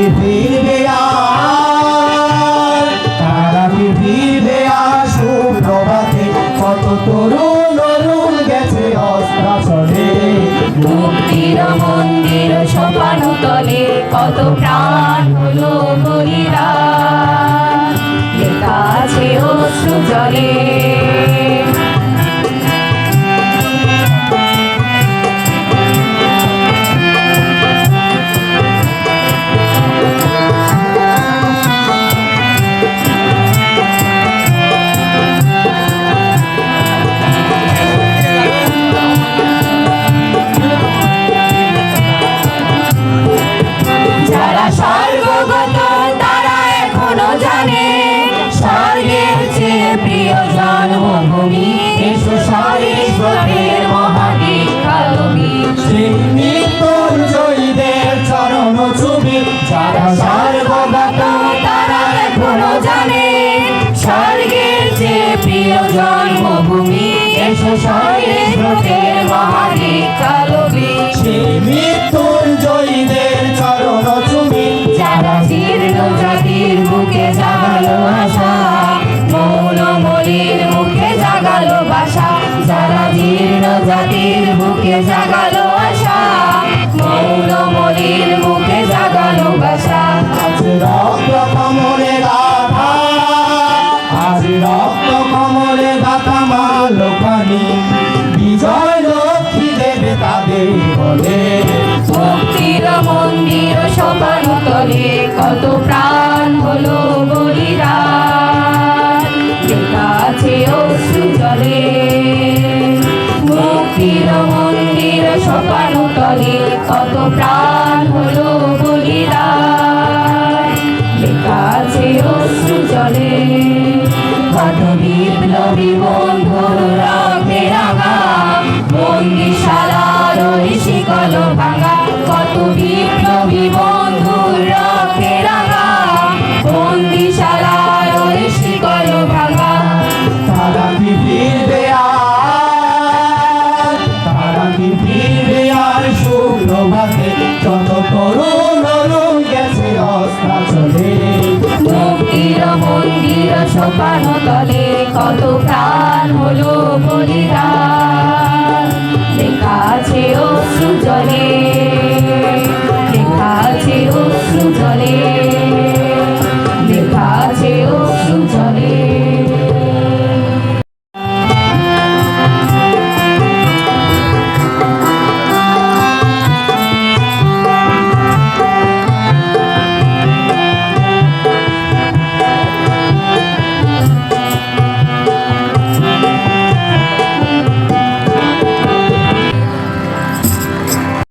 তারা কি ফিরবে আর তারা কি সুপ্রভাতে কত তরুণ অরুণ গেছে অস্ত্রাসনে। মুক্তির মন্দির সোপান তলে কত প্রাণ হলো বলিদান লেখা আছে অশ্রু জলে। এখনও জানে স্বর্গের চেয়ে প্রিয় জন্মভূমি এসো স্বরেশ্বরের মহাদীক্ষালবী সেই মৃত্যুঞ্জয়ীদের চরণ ছবি যারা জীর্ণ জাতির বুকে জাগালো আশা মৌন মলির মুখে জাগালো বাসা। যারা জীর্ণ জাতির বুকে জাগালো আশা মৌন মলির মুখে জাগালো বাসা। আজ রক্ত তলে কত প্রাণ হলো বলিদান। অশ্রু জলে। মুক্তির মন্দির সোপান তলে কত প্রাণ হলো বলিদান। লেখা অশ্রু জলে। কত বলিদান লেখা আছে অশ্রু জলে।